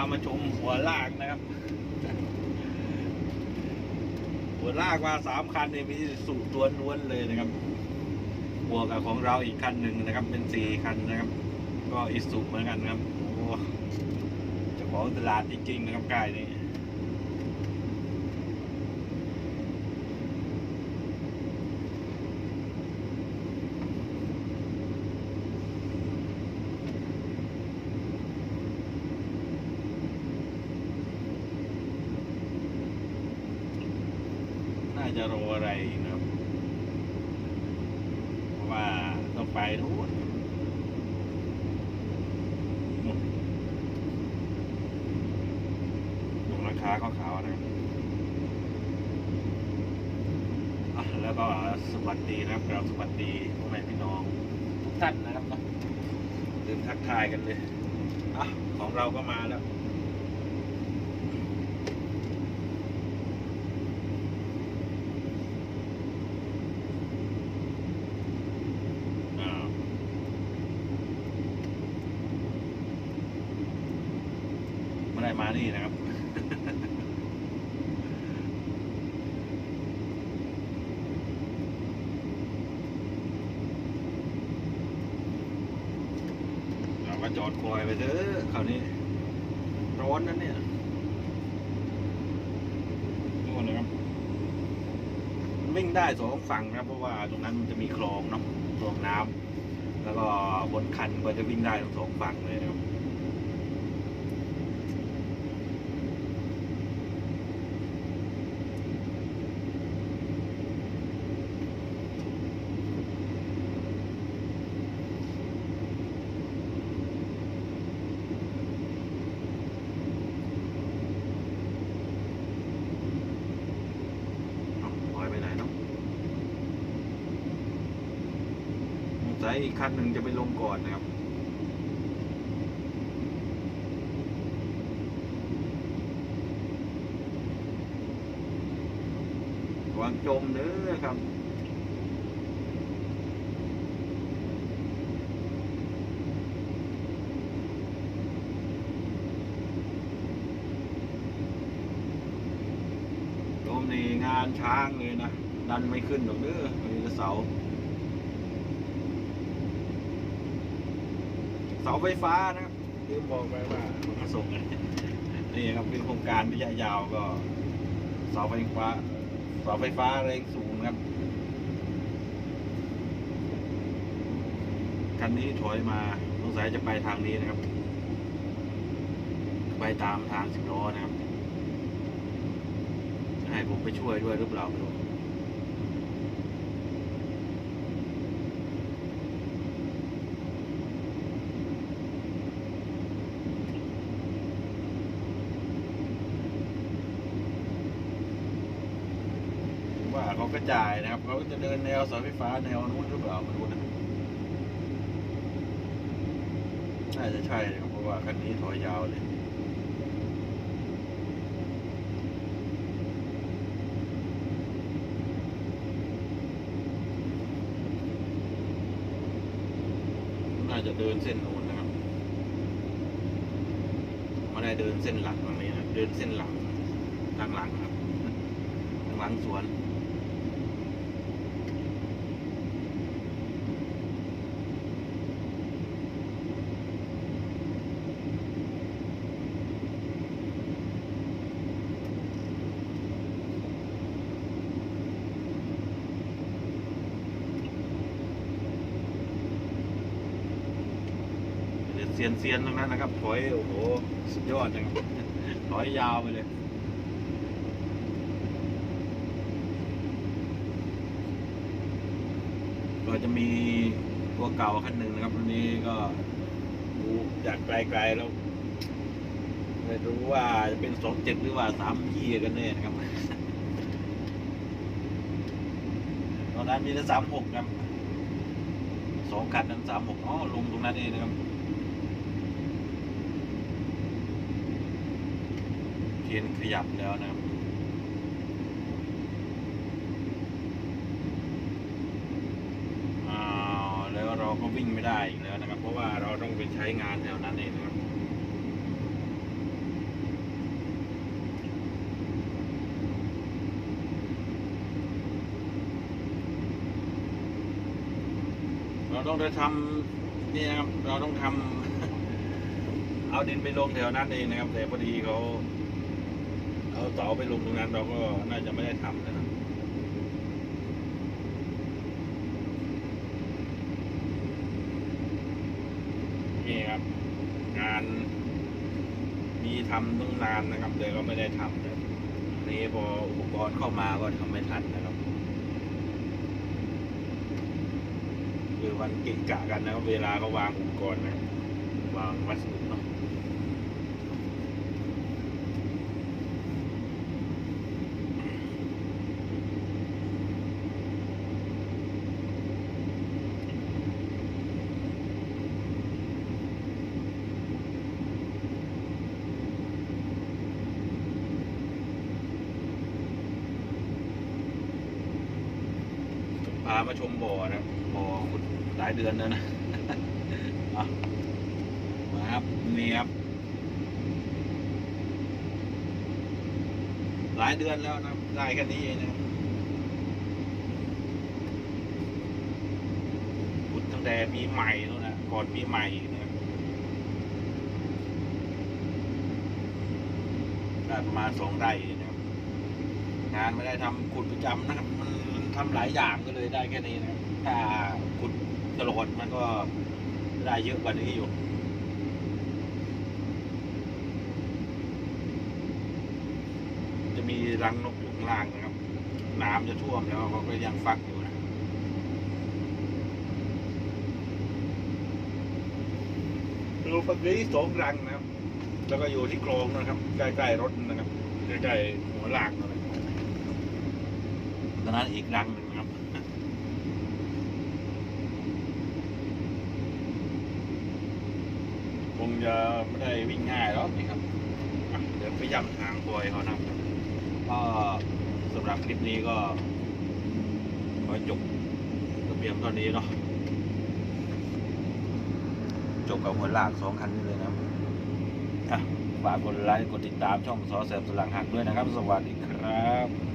ามาชมหัวลากนะครับ หัวลากมาสามคันเนี่ยมีสูตรตัวล้วนเลยนะครับบวกกับของเราอีกคันหนึ่งนะครับ เป็นสี่คันนะครับ ก็อิสุเหมือนกันนะครับโอ้เจ้าของตลาดจริงๆนะครับกายนี่น่า จะรออะไรอีกนะครับเพราะว่าต้องไปนู้นลงราคาขาวๆนะครับอะแล้วก็สวัสดีนะครับเราสวัสดีพ่อแม่พี่น้องทุกท่านนะครับเนาะลืมทักทายกันเลยอะของเราก็มาแล้ว อ่าเมื่อไหรมานี่นะครับ เราก็จอดคอยไปเถอะคราวนี้ ร้อนนั่นเนี่ยนู่นนะครับวิ่งได้สองฝั่งนะครับ เพราะว่าตรงนั้นมันจะมีคลองเนาะคลองน้ำแล้วก็บนคันก็จะวิ่งได้ทั้งสองฝั่งเลยนะครับเอ้าปล่อยไปไหนเนาะ สงสัยอีกคันหนึ่งจะไปลงก่อนนะครับวางจมเด้อครับโยมนี่งานช้างเลยนะ ดันไม่ขึ้นหรอกเด้อมีเสา เสาไฟฟ้านะครับลืมบอกไปว่ามาส่งกันนี่ครับเป็นโครงการระยะยาวก็ เสาไฟฟ้าเสาไฟฟ้าแรงสูงครับคันนี้ถอยมาสงสัยจะไปทางนี้นะครับ ไปตามทางสิบล้อนะครับ ให้ผมไปช่วยด้วยหรือเปล่าไม่รู้ผมว่าเขา กระจายนะครับเขาจะเดินแนวเสาไฟฟ้าแนวนู้นหรือเปล่าไม่รู้นะน่าจะใช่นะครับเพราะว่าคันนี้ถอยยาวเลยน่าจะเดินเส้นนู้นนะครับไม่ได้เดินเส้นหลักตรงนี้นะเดินเส้นหลังทางหลังครับทางหลังสวน เซียนเซียนๆตรงนั้นนะครับถอยโอ้โหสุดยอดนะครับถอยยาวไปเลยก็จะมีตัวเก่าคันหนึ่งนะครับวันนี้ก็ดูจากไกลๆแล้วไม่รู้ว่าจะเป็นสองเจ็ดหรือว่าสามยี่กันแน่นะครับ ตอนนั้นมีแต่สามหกครับสองคันนั้นสามหกอ๋อลงตรงนั้นเองนะครับ เห็นขยับแล้วนะครับแล้วเราก็วิ่งไม่ได้อีกแล้วนะครับ เพราะว่าเราต้องไปใช้งานแถวนั้นเองนะครับเราต้องไปทำนี่นะครับ เราต้องทำเอาดินไปลงแถวนั้นเองนะครับ แต่พอดีเขา เอาเสาไปลงตรงนั้นเราก็น่าจะไม่ได้ทำนะครับนี่ครับ งานมีทำตั้งนานนะครับแต่ก็ไม่ได้ทำนะนี่พออุปกรณ์เข้ามาก็ทำไม่ทันนะครับคือมันเกะกะกันนะครับเวลาเขาวางอุปกรณ์นะวางวัสดุเนาะพามาชมบ่อนะครับบ่อขุดหลายเดือนแล้วนะมาครับนี่ครับหลายเดือนแล้วนะได้แค่นี้เองนะขุดตั้งแต่ปีใหม่แล้วนะก่อนปีใหม่นะได้ประมาณสองไร่นะครับงานไม่ได้ทำขุดประจำนะครับมัน ทำหลายอย่างก็เลยได้แค่นี้นะถ้าขุดตลอดมันก็ได้เยอะกว่านี้อยู่จะมีรังนกอยู่ข้างล่างนะครับ น้ำจะท่วมแล้วเขาก็ยังฟักอยู่นะรูปนี้สองรังนะครับ แล้วก็อยู่ที่โครงนะครับ ใกล้ๆรถนะครับ ใกล้ๆหัวลากนั่นแหละตอน นั้นอีกรังหนึ่งครับคงจะไม่ได้วิ่งง่ายหรอกนี่ครับเดี๋ยวไปย่ำทางบอยเขานะก็สำหรับคลิปนี้ก็ขอจบกระเบียงตอนนี้เนาะจบกับหัวลากสองคันนี้เลยนะอะฝากกดไลค์กดติดตามช่องซอแสบสลังหักด้วยนะครับ สวัสดีครับ